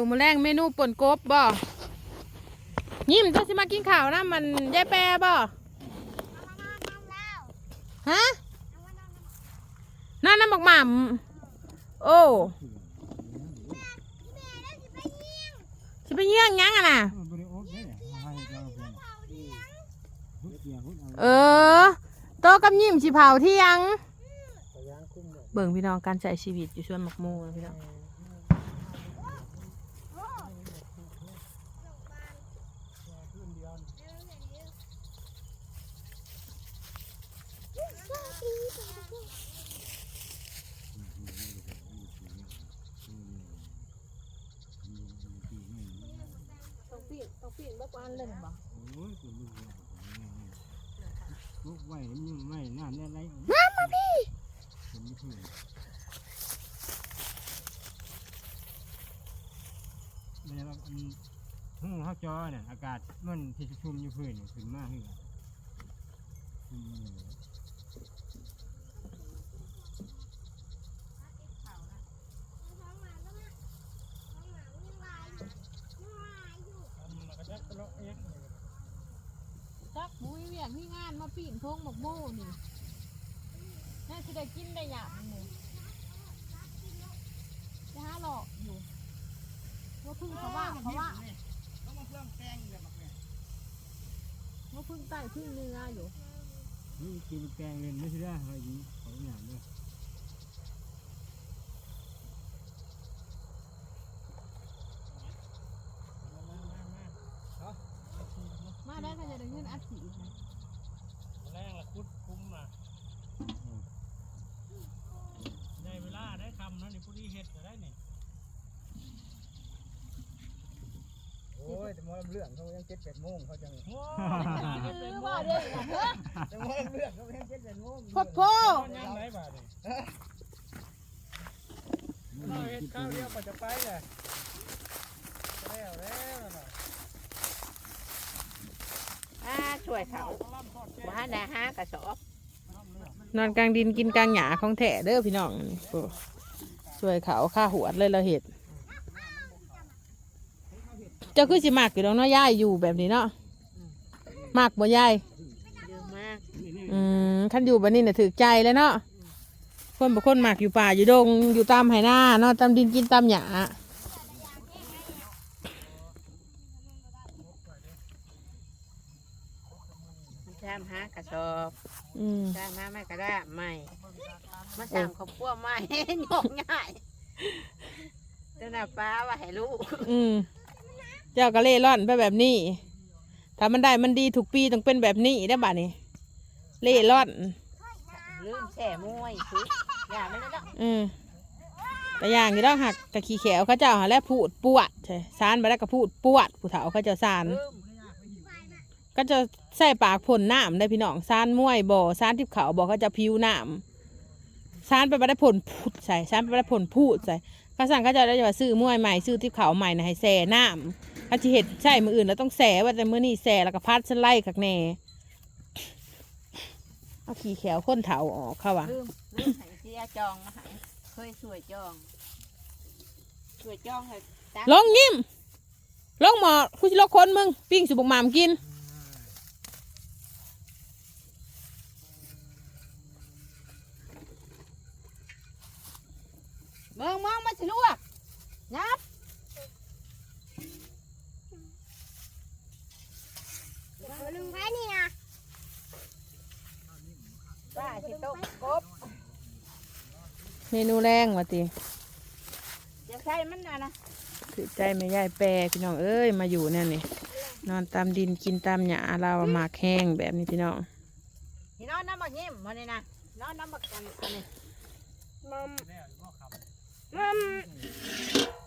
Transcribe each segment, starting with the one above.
อมาแรงเมนูป่นกบบ่ยิ้มตัวสิมากินข้าวนะมันยายแปรบ่ฮะนั่นน้ำบักหม่ำโอ้สิไปเยี่ยงยังอะน่ะเออโตกับยิ้มสิเผาที่ยงเบิ่งพี่น้องการใช้ชีวิตอยู่ชวนหมกมูนะพี่น้องปีนต้องปีนบั กวันเลยบ่โอ้ยคุณลูกลูกไหวนี่ไหวน้ำเนี่ยไรน้ำมาพี่ผมไม่ถึงเนี่ยเราห้องเขาจอเนี่ยอากาศมันที่ชุ่มอยู่พื้นขึ้นมากขึ้นจักมุ้ยเวียง มาปีนพงหมกโม่นี่น่าจะได้กินได้อย่างนี่จะหาหลอกอยู่ว่าพึ่งเขาว่าเขาว่าต้องมาเพื่อแกงเลยแบบนี้ว่าพึ่งใต้พึ่งเนื้ออยู่นี่กินแกงเลยไม่ใช่ได้อะไรอย่างนี้เขาอย่ามด้วยได้ก็จะได้เงินอัดฉีดนะ แรงละคุดคุ้มอะได้เวลาได้ คำแล้วนี่ผู้ดีเฮ็ดก็ได้นี่โอ้ยแต่มอลำเรื่องเขายังเจ็ดแปดโมงเขาจังโอ้คือว่าเด้อแต่มอลำเรื่องเขายังเจ็ดแปดโมงโพดโพยยังไรบาดนี่เราเฮ็ดข้าวเดียวก็จะไปแหละแล้วแล้วน่ะอ่าช่วยเขาบ้านนะฮะกระสอบนอนกลางดินกินกลางหยาของแท้เด้อพี่น้องโอ้ ช่วยเขาค่าหัวเลยเราเห็ดเจ้าคือสิมากอยู่ดอกเนาะยายอยู่แบบนี้เนาะมากบ่ยายเยอะมากอืมคันอยู่แบบนี้น่ะถือใจเลยเนาะคนบางคนหมักอยู่ป่าอยู่ดงอยู่ตามไหหน้าเนาะตามดินกินตามหญ้าชามหากระสอบอืมชามหาไม่กระด้าใหม่ มาสั่งข้าวปั้วใหม่หยกง่ายเจ้าหน้าป้าว่าให้ลูกอืมเจ้าก็เล่ร่อนไปแบบนี้ ถ้ามันได้มันดีถูกปีต้องเป็นแบบนี้ได้อบ่านี่เล่ร่อน ลืมแช่มวยคืออย่าไม่ได้ดอกอืมแต่อย่างนี้ต้องหักกะขี้แขวเขาเจ้าหาแล้วพูดปวดใช่สารไปแล้วก็พูดปวดผู้เฒ่าเขาเจ้าสารลืมก็จะใส่ปากพ่นน้ำได้พี่น้องสารมวยบ่อสารทิพเขาบ่เขาจะพิวน้ำ สารไปไม่ได้ผลพูดใส่สารไปไม่ได้ผลพูดใส่เขาสั่งเขาเจะได้ว่าซื้อมวยใหม่ซื้อทิพเขาใหม่นะให้แส่น้ำเขาจะเห็ดใช่มืออื่นแล้วต้องแส่ว่าแต่มือนี่แส่แล้วก็พัดสไลด์กักแน่เอาขี้แขวข้นเถาออกเขาว่ะลืมลืมให้เสียจองมาให้เคยสวยจองสวยจองให้ตักลงยิ้มลงหมอคุณจะลกคนมึงปิ้งสุบกหมามกิน เมืองมองมาสิลวกนับลุงไพ่นี่นะป้าสิต้มกบเมนูแรงมาติจะใส่มันน่ะนะถือใจไม่ย่ายแปรพี่น้องเอ้ยมาอยู่เนี่ยนี่นอนตามดินกินตามหญ้าเราวหมากแห้งแบบนี้พี่น้องนี่นอนน้ำบักยิ้มมาเนี่ยนะนอนน้ำบักกันอันนี้มั มมัม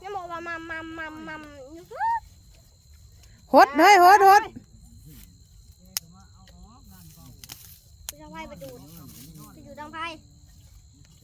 นี่บอกว่ามัมมัมมัมมัมอยู่หดเฮ้ยหดหดไปทางไพ่ไปดูไปดูทางไพ่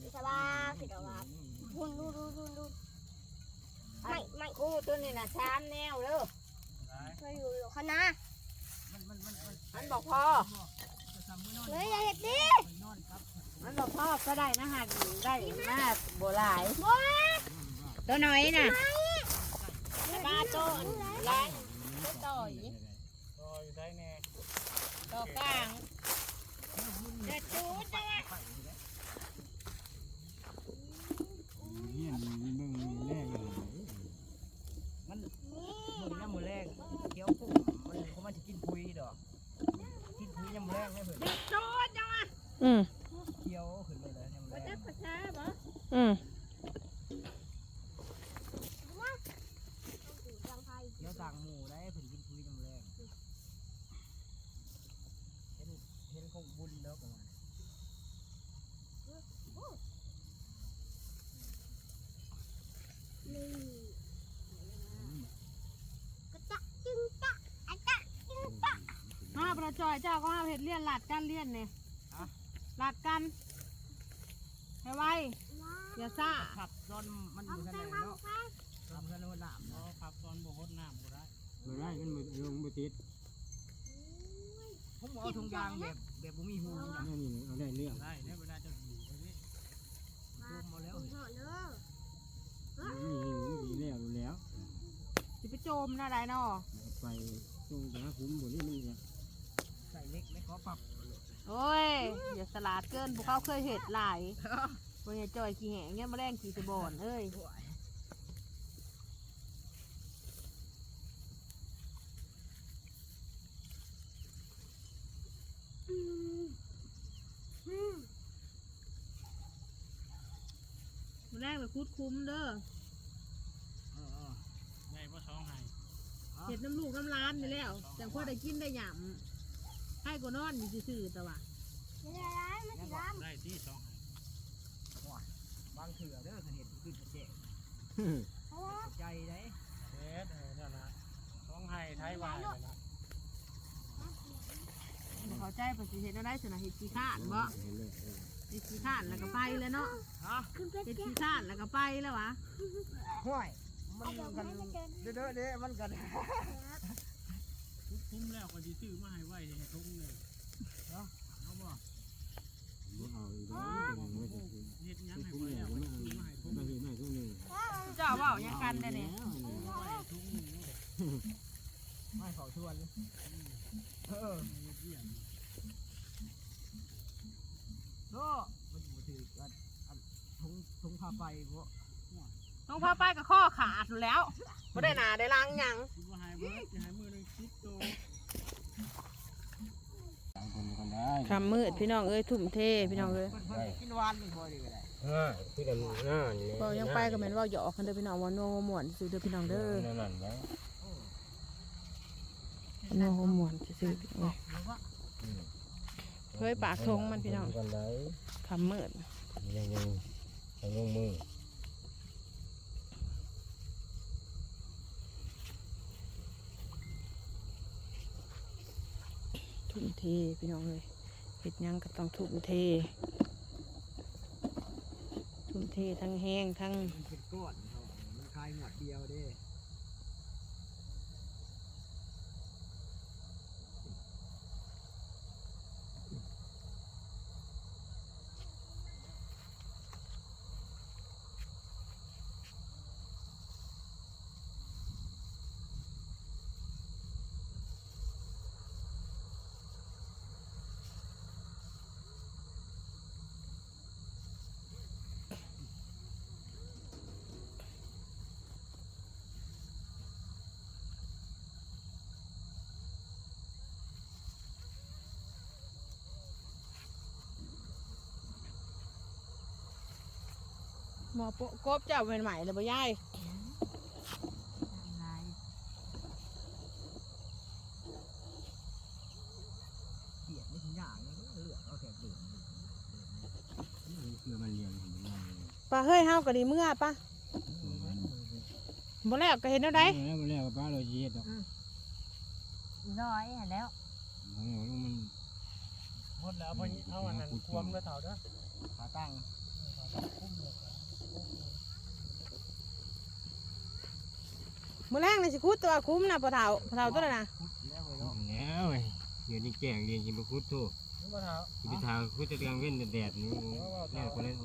ไปสบายไปสบายหุ่นดูดูดูดูไม่ไม่กูตัวนี้นะชามแนวเด้อไม่อยู่อยู่ข้างหน้ามันบอกพอเฮ้ยอย่าเห็ดดิ มันบอกพ่อก็ได้นะฮะได้มากโบหลายตัวน้อยน่ะปลาโตนร้านต่อยต่ออยู่ได้แน่ต่อกลางเด็ดจูดจังวะ เฮียนเบิ่งแรกเลย มันมือน้ำมือแรงเกี่ยวกุ้งมันเขามาจะกินพุยดอก กินพุยยำแรงได้เพิ่น เด็ดจูดจังวะ อืม เกี่ยวขึ้นเลยเลยยำแร ว่าจะ ง ภาษาบ่ อืม ดังไพ่ เกี่ยวต่างหมู่ได้เพิ่นกินพุยยำแรงเห็นเห็นคงบุญแล้วประมาณ นี่กระจะจึงจะอะจะจึงจะ มาประ จอยเจ้าก็มาเห็ดเลี่ยนหลัดกันเลี่ยนเนี่ยหลัดกันให้ไวว้าอย่าซ่าขับตอนมันเอาอยู่ไปทางไหนเอาเนาะไปขับทางโน้นน้ำอ๋อเนาะครับตอนบ่ฮดน้ำบ่ได้บ่ได้มันบ่ลงบ่ติดผมเอาถุงยางแบบแบบบ่มีหูนะนี่นี่เอาได้เรื่องได้เนี่ยเวลาจะอยู่ตรงนี้จุ่มมาแล้วเหอะเด้อมีหิวมีแล้วรู้แล้วสิไปโจมนะได้เนาะไปตรงไปหาคุ้มบ่นี่มันเนี่ยใส่เล็กไม่ข อปรับโอ้ย อย่าสลาดเกินพวกเขาเคยเห็ดหลายพวกนี้จอยขี้แหงเงี้ยมาแรงขี้สะบอนเอ้ยมาแรงไปคุดคุ้มเด้อเออเออไงบ่ท้องไห้เห็ดน้ำลูกน้ำร้านนี่แล้วจังพอได้กินได้หยำ ให้กูนอนอยู่ซื่อๆแต่ว่าไม่ได้ร้ายไม่ได้ร้ายได้ที่ท้องไห้บางเถื่อเด้อคันเห็ดขึ้นกระเจ๊เพราะว่าใจได้เฮ็ดเออนั่นนะท้องไห้ไทยวายเลยนะบ่เข้าใจภาษีเห็ดอะไรสนะเห็ดขี้ข้านบ่เห็ดขี้ข้านแล้วก็ไปแล้วเนาะฮะขึ้นไปเห็ดเก็บขี้ข้านแล้วก็ไปแล้ววะห้วยมันกันเด้อเด้อเด้อมันกันทุก คุ้มแล้วก็สิซื้อมาให้ไว้ให้ทุ่งเลยเนาะเอาบ่บ่เอาอีกแล้วเป็นว่าจะกินเฮ็ดหยังให้คุ้มไว้แล้แล้ววก็ก็มาซื้อเอามาให้ทุ่งมาเฮ็ดมาทุ่งนึงเจ้าเว่าหยังกันเด้อเนี่ยไว้ทุ่งนึงไม่ขาชวนเออเฮ็ดเยี่ยมโน่มันอยู่ถืออันอันถุงถุงผ้าไปพวกต้องพาไปกับข้อขาดอยู่แล้วไม่ได้หนาได้ล้างหยังสิบ่ให้เบิดสิให้มือหนึง10โต ต่าง คนกันได้คำมืดพี่น้องเอ้ยทุ่มเทพี่น้องเอ้ยเพิ่นเพิ่นไปกินหวานนี่บ่ดีก็ได้ฮ่าที่กันน่านี่พอยังไปก็แม่นเว่าหยอกกันเด้อพี่น้องว่าโนม่วนซื้อเด้อพี่น้องเด้อนั่นนั่นแล้วโนม่วนซื้อพี่น้องเอ้ยเคยปากทงมันพี่น้องกันได้คำมืดยังยังยังลงมือทุ่มเทพี่น้องเอ้ย เฮ็ดยังก็ต้องทุ่มเท ทุ่มเททั้งแห้งทั้งเป็นก้อนเขามันคลายหมดเดียวเด้ หมอโปะกบเจ้าเป็นใหม่เลยบ่ยายเปียกไม่ถึงอย่างเลยเลือเอาแค่เปลือกเพื่อมันเลี้ยงผมมาปลาเฮ้ยเฮาก็ดีเมื่อปะบ่แล้วก็เห็นแล้วได้แล้วมันแล้วป้าเราเย็ดดอกน้อยแล้วมันหมดแล้วพอเอาอันนั้นควมแล้วเท่าเด้อขาตั้ง อแรกนี่สิคุดตัวคุ้มนะปลาเฒ่าปลาเฒ่าตัวนั้นน่ะแล้วเลยเนาะแล้วเดี๋ยวนี้แกงเรียนกินบะคุดโตนี่บ่เท่ากินไปทางคุดจะเรียงเว้นแดดนี่แล้วคนนั้น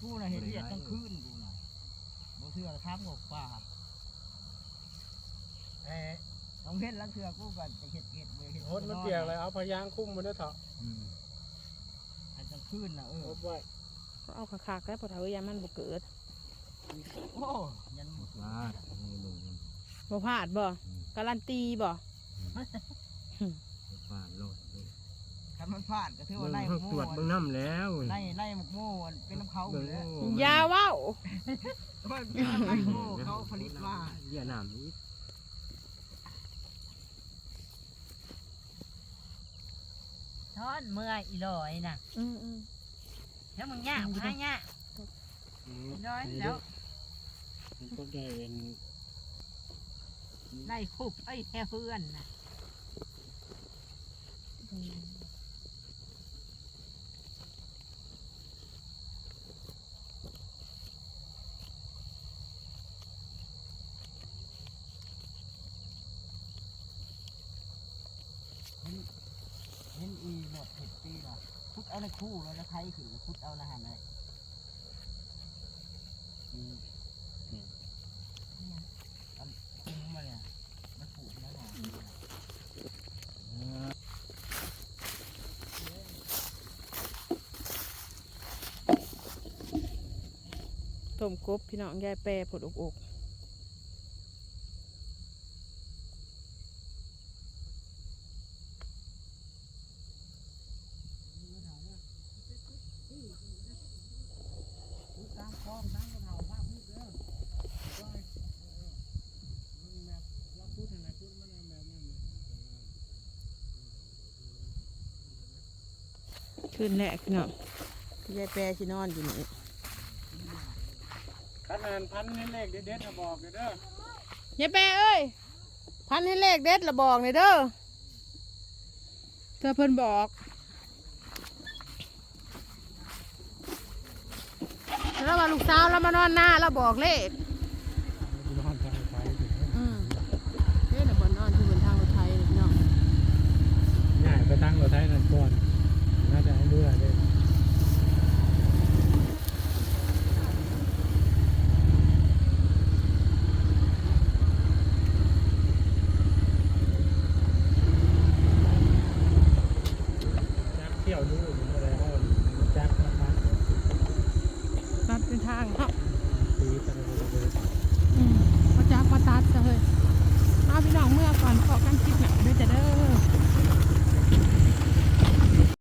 กูน่ะเห็นเลือดทั้งคืนกูน่ะบ่เชื่อค้ามกป่าเอ้ต้องเฮ็ดลังเทือกูก่อนจะเฮ็ดเฮ็ดเลยเฮ็ดโหดมันเปียกเลยเอาพยางคุ้มมันด้วยเถอะอันกลางคืนน่ะเออโห ดไว้เอาคักๆแล้วพอเท่ายามันบ่เกิดโอ้ยันหมดว่านี่ลุงบ่พลาดบ่การันตีบ่ว่าโลดคันมันพลาดก็ถือเบิ่ว่างไล่เขาหมกตรวจโม่เบิ่งน้ำแล้วไล่ไล่หมกโม่เป็นน้ำเขาหมเบิ่งดแล้วโอ้อย่าเว้ามันเป็นน้ำไล่โม่เขาผลิตมาเยี่ยน้ำอีกช้อนเมื่อยอีลอยน่ะ อืมอืม แล้วมึงย่างพายย่างอีลอยแล้วมันก็ได้เป็นไล่คุบไอ้แค่เพื่อนน่ะ เห็นอีหมดเห็ดปีละพุดเอา ในคู่แล้วนะใครขึ้นพุดเอานะฮะไหนคุ้มมาเลยมันผูกแล้วหนอต้มกบพี่น้องยายแปรผดอกอก ตามคลองตั้งกระเถาภาพมืดเด้อว่าไอ้เออมันแบบเราพูดอะไรพูดมันแบบนั้นเลยคืนแรกพี่น้องยายแปรสินอนอยู่นี่ขนาดพันนี่เลขเด็ดๆนะบอกเลยเด้อยายแปรเอ้ย พันให้เลขเด็ดละบอกเลยเด้อเธอเพิ่นบอก แล้วว่าลูกสาวเรามานอนหน้าเราบอกเลขนอนทางไฟถึงอืมเฮ้ยน่ะบนนอนที่บนทางรถไทยเลยพี่น้องง่ายไปตั้งรถไทยนั่นก่อนน่าจะให้เรือเลย